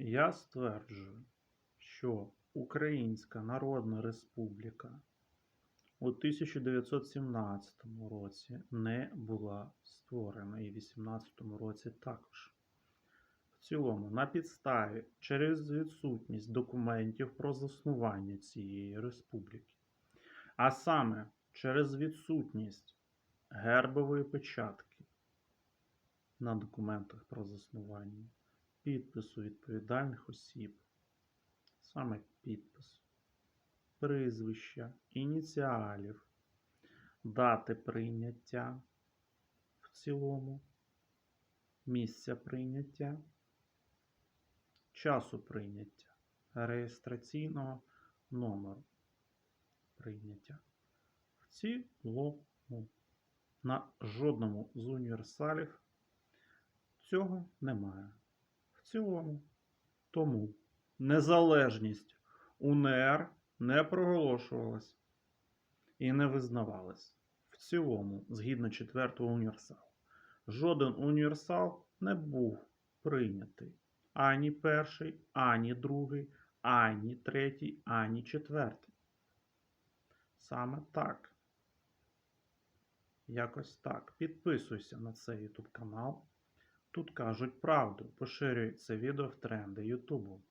Я стверджую, що Українська Народна Республіка у 1917 році не була створена і в 18 році також. В цілому, на підставі через відсутність документів про заснування цієї республіки, а саме через відсутність гербової печатки на документах про заснування, підпису відповідальних осіб, саме підпис, прізвища, ініціалів, дати прийняття в цілому, місця прийняття, часу прийняття, реєстраційного номеру прийняття. В цілому на жодному з універсалів цього немає. Цілому. Тому незалежність УНР не проголошувалась і не визнавалась. В цілому, згідно четвертого універсалу. Жоден універсал не був прийнятий. Ані перший, ані другий, ані третій, ані четвертий. Саме так. Якось так. Підписуйся на цей YouTube канал. Тут кажуть правду. Поширюй це відео в тренди Ютубу.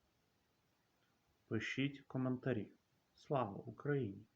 Пишіть коментарі. Слава Україні!